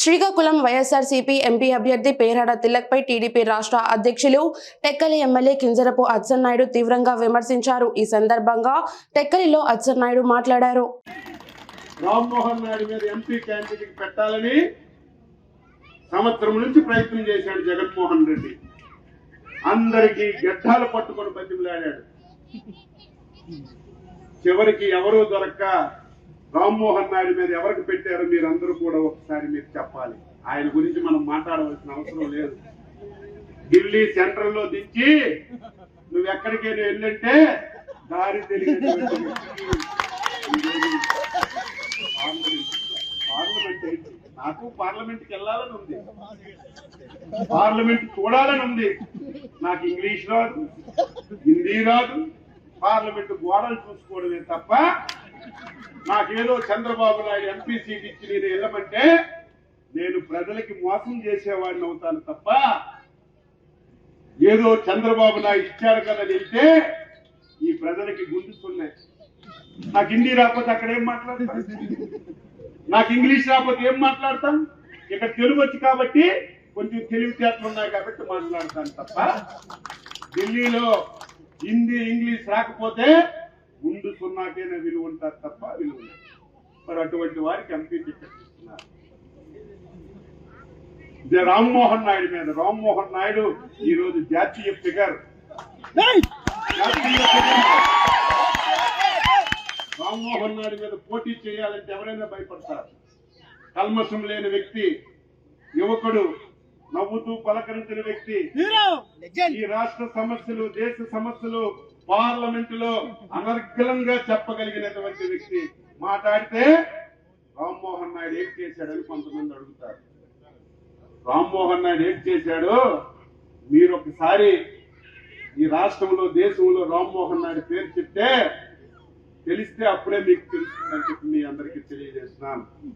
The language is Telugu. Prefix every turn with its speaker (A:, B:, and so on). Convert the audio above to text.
A: శ్రీకాకుళం వైఎస్ఆర్సీపీ ఎంపీ అభ్యర్థి పేరాడ తిలక్పై టీడీపీ రాష్ట్ర అధ్యక్షులు టెక్కలి ఎమ్మెల్యే కింజరపు అచ్చెన్నాయుడు తీవ్రంగా విమర్శించారు. ఈ సందర్భంగా టెక్కలిలో అచ్చెన్నాయుడు మాట్లాడారు.
B: రామ్మోహన్ నాయుడు మీద ఎంపీ క్యాండిడేట్ పెట్టాలని సంవత్సరం నుంచి ప్రయత్నం చేశాడు జగన్మోహన్ రెడ్డి. అందరికీ గడ్డాలు పట్టుకొని బతిమలాడాడు. చివరికి ఎవరూ దొరక్క రామ్మోహన్ నాయుడు మీద ఎవరికి పెట్టారో మీరందరూ కూడా ఒకసారి మీరు చెప్పాలి. ఆయన గురించి మనం మాట్లాడవలసిన అవసరం లేదు. ఢిల్లీ సెంట్రల్లో దించి నువ్వు ఎక్కడికైనా వెళ్ళంటే దారి తెలియదు. పార్లమెంట్ నాకు పార్లమెంట్కి వెళ్ళాలని ఉంది. పార్లమెంట్ చూడాలని ఉంది. నాకు ఇంగ్లీష్ రాదు హిందీ రాదు పార్లమెంట్ గోడలు చూసుకోవడమే తప్ప నాకేదో చంద్రబాబు నాయుడు ఎంపీ సీట్ ఇచ్చి నేను వెళ్ళమంటే నేను ప్రజలకి మోసం చేసేవాడిని అవుతాను తప్ప ఏదో చంద్రబాబు నాయుడు ఇచ్చాడు కదా వెళ్తే ఈ ప్రజలకి గుండుతున్నాయి నాకు హిందీ రాకపోతే అక్కడ ఏం మాట్లాడతాను నాకు ఇంగ్లీష్ రాకపోతే ఏం మాట్లాడతాం ఇక్కడ తెలుగు వచ్చి కాబట్టి కొంచెం తెలివితేటలు ఉన్నాయి కాబట్టి మాట్లాడతాను తప్ప ఢిల్లీలో హిందీ ఇంగ్లీష్ రాకపోతే ముందు సున్నాకైనా విలువ ఉంటారు తప్ప విలువ. మరి అటువంటి వారికి ఎంపీ టికెట్ ఇస్తున్నారు. రామ్మోహన్ నాయుడు మీద. రామ్మోహన్ నాయుడు ఈ రోజు జాతీయ ఫిగర్. రామ్మోహన్ నాయుడు మీద పోటీ చేయాలంటే ఎవరైనా భయపడతారు? కల్మషం లేని వ్యక్తి యువకుడు నవ్వుతూ పలకరించిన వ్యక్తి ఈ రాష్ట్ర సమస్యలు దేశ సమస్యలు పార్లమెంట్లో అనర్గళంగా చెప్పగలిగినటువంటి వ్యక్తి. మాట్లాడితే రామ్మోహన్ నాయుడు ఏం చేశాడని కొంతమంది అడుగుతారు. రామ్మోహన్ నాయుడు ఏం చేశాడు? మీరు ఒకసారి ఈ రాష్ట్రంలో దేశంలో రామ్మోహన్ నాయుడు పేరు చెప్తే తెలిస్తే అప్పుడే మీకు తెలుస్తుందని చెప్పి మీ అందరికీ తెలియజేస్తున్నాను.